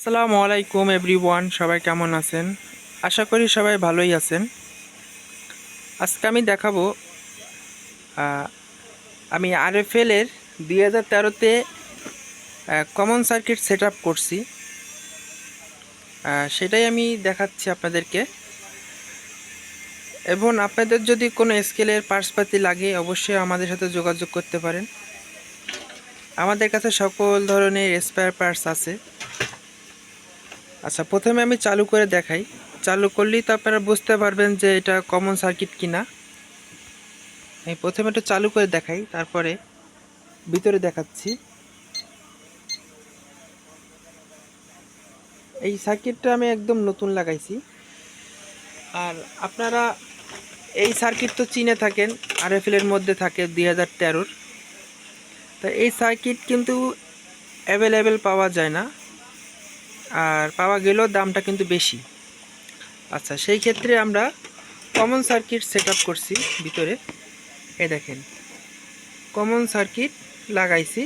আসসালামু আলাইকুম এভরিওয়ান সবাই কেমন আছেন? আশা করি সবাই ভালোই আছেন। আজকে আমি দেখাবো আমি আরএফএলের দুই হাজার তেরোতে কমন সার্কিট সেট করছি। সেটাই আমি দেখাচ্ছি আপনাদেরকে। এবং আপনাদের যদি কোনো স্কেলের পার্সপাতি লাগে, অবশ্যই আমাদের সাথে যোগাযোগ করতে পারেন। আমাদের কাছে সকল ধরনের স্পেয়ার পার্টস আছে। আচ্ছা প্রথমে আমি চালু করে দেখাই। চালু করলেই তো আপনারা বুঝতে পারবেন যে এটা কমন সার্কিট কিনা। আমি প্রথমে একটু চালু করে দেখাই, তারপরে ভিতরে দেখাচ্ছি। এই সার্কিটটা আমি একদম নতুন লাগাইছি। আর আপনারা এই সার্কিট তো চিনে থাকেন আরএফএলের মধ্যে থাকে দুই হাজার তেরোর। তা এই সার্কিট কিন্তু অ্যাভেলেবেল পাওয়া যায় না। আর পাওয়া গেলেও দামটা কিন্তু বেশি। আচ্ছা সেই ক্ষেত্রে আমরা কমন সার্কিট সেট করছি ভিতরে। এ দেখেন কমন সার্কিট লাগাইছি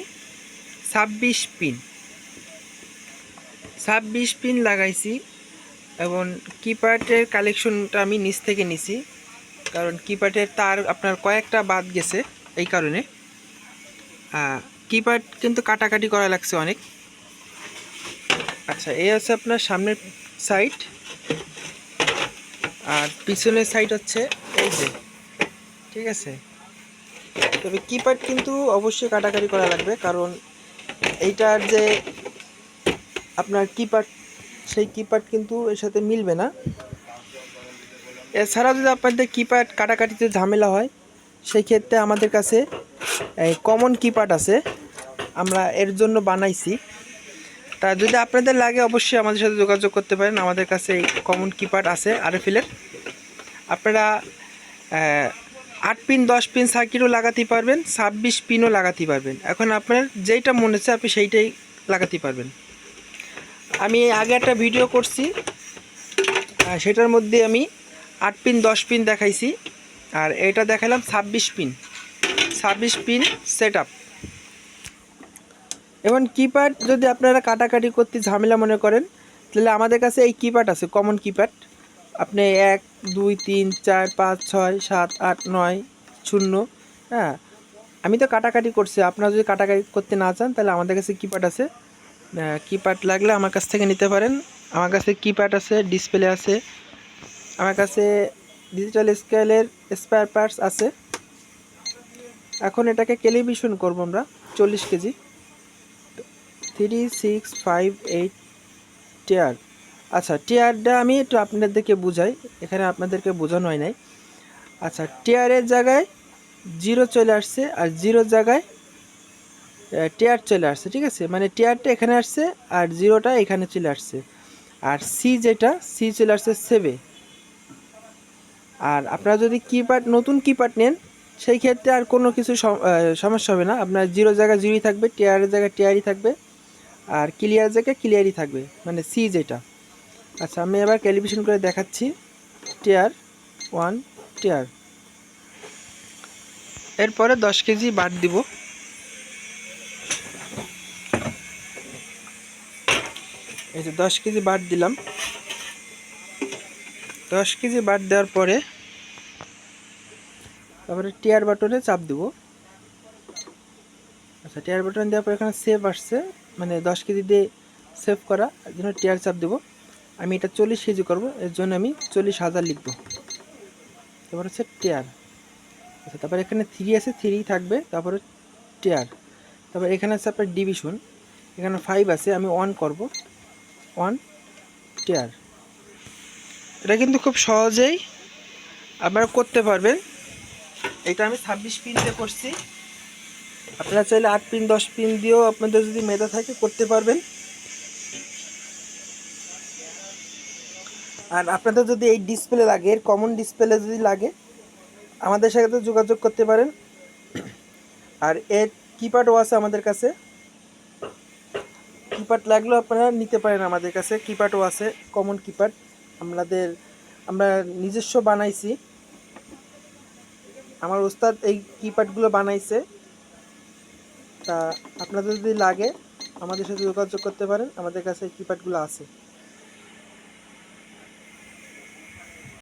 ছাব্বিশ পিন ছাব্বিশ পিন লাগাইছি এবং কিপ্যাডের কালেকশনটা আমি নিচ থেকে নিছি, কারণ কিপ্যাডের তার আপনার কয়েকটা বাদ গেছে এই কারণে। কিপ্যাড কিন্তু কাটাকাটি করা লাগছে অনেক। আচ্ছা এই হচ্ছে আপনার সামনের সাইড আর পিছনের সাইড হচ্ছে এই যে, ঠিক আছে? তবে কিপ্যাড কিন্তু অবশ্যই কাটাকাটি করা লাগবে, কারণ এইটার যে আপনার কিপ্যাড সেই কিপ্যাড কিন্তু এর সাথে মিলবে না। এছাড়া যদি আপনাদের কিপ্যাড কাটাকাটিতে ঝামেলা হয়, সেই ক্ষেত্রে আমাদের কাছে কমন কিপ্যাড আছে। আমরা এর জন্য বানাইছি। তা যদি আপনাদের লাগে, অবশ্যই আমাদের সাথে যোগাযোগ করতে পারেন। আমাদের কাছে এই কমন কিপার আছে আরএফএলের আপনারা আট পিন দশ পিন সার্কিটও লাগাতে পারবেন, ছাব্বিশ পিনও লাগাতে পারবেন। এখন আপনার যেইটা মনে হচ্ছে, আপনি সেইটাই লাগাতে পারবেন। আমি আগে একটা ভিডিও করছি সেটার মধ্যে আমি আট পিন দশ পিন দেখাইছি। আর এটা দেখালাম ছাব্বিশ পিন ছাব্বিশ পিন সেট আপ এবং কিপ্যাড যদি আপনারা কাটাকাটি করতে ঝামেলা মনে করেন, তাহলে আমাদের কাছে এই কিপ্যাড আছে কমন কিপ্যাড আপনি এক, দুই, তিন, চার, পাঁচ, ছয়, সাত, আট, নয়, শূন্য হ্যাঁ। আমি তো কাটাকাটি করছি, আপনারা যদি কাটাকাটি করতে না চান, তাহলে আমাদের কাছে কিপ্যাড আছে। কিপ্যাড লাগলে আমার কাছ থেকে নিতে পারেন। আমার কাছে কিপ্যাড আছে ডিসপ্লে আছে। আমার কাছে ডিজিটাল স্কেলের স্পেয়ার পার্টস আছে। এখন এটাকে টেলিভিশন করব আমরা, চল্লিশ KG. Three six five eight tier আচ্ছা টিয়ারটা আমি একটু আপনাদেরকে বুঝাই। এখানে আপনাদেরকে বোঝানো হয় নাই। আচ্ছা টিয়ারের জায়গায় জিরো চলে আসছে আর জিরোর জায়গায় টিয়ার চলে আসছে, ঠিক আছে? মানে টিয়ারটা এখানে আসছে আর জিরোটা এখানে চলে আসছে। আর সি যেটা সি চলে আসছে সেভে আর আপনারা যদি কিপ্যাড নতুন কিপ্যাড নেন, সেই ক্ষেত্রে আর কোনো কিছু সমস্যা হবে না। আপনার জিরো জায়গায় জিরোই থাকবে টিয়ারের জায়গায় টিয়ারই থাকবে। আর ক্লিয়ার জায়গায় ক্লিয়ারই থাকবে মানে সি যেটা। আচ্ছা আমি এবার টেলিভিশন করে দেখাচ্ছি। টিয়ার ওয়ান টিয়ার এরপরে দশ কেজি বাদ দিব। এই যে দশ কেজি বাদ দিলাম। দশ কেজি বাদ দেওয়ার পরে তারপরে টিয়ার বাটনে চাপ দিব। আচ্ছা টিয়ার বাটন দেওয়ার পর এখানে সেভ আসছে। মানে দশ কেজি দিয়ে সেভ করা, এর জন্য টিয়ার চাপ দেবো। আমি এটা চল্লিশ কেজি করব, এর জন্য আমি চল্লিশ হাজার লিখব। তারপর হচ্ছে টিয়ার আচ্ছা তারপর এখানে থ্রি আছে থ্রি থাকবে, তারপরে টিয়ার তারপর এখানে আছে আপনার ডিভিশন এখানে ফাইভ আছে, আমি অন করব। ওয়ান টিয়ার এটা কিন্তু খুব সহজেই আপনারা করতে পারবেন। এটা আমি ছাব্বিশ পিন দিয়ে করছি। আপনারা চাইলে আট পিন, দশ পিন দিয়েও আপনাদের যদি মেধা থাকে করতে পারবেন। আর আপনাদের যদি এই ডিসপ্লে লাগে, এর কমন ডিসপ্লে যদি লাগে, আমাদের সাথে যোগাযোগ করতে পারেন। আর এর কিপ্যাডও আছে আমাদের কাছে। কিপ্যাড লাগলেও আপনারা নিতে পারেন আমাদের কাছে। কিপ্যাডও আছে কমন কিপ্যাড আমাদের, আমরা নিজস্ব বানাইছি। আমার ওস্তাদ এই কিপ্যাডগুলো বানাইছে। তা আপনাদের যদি লাগে আমাদের সাথে যোগাযোগ করতে পারেন। আমাদের কাছে কিপ্যাডগুলো আছে।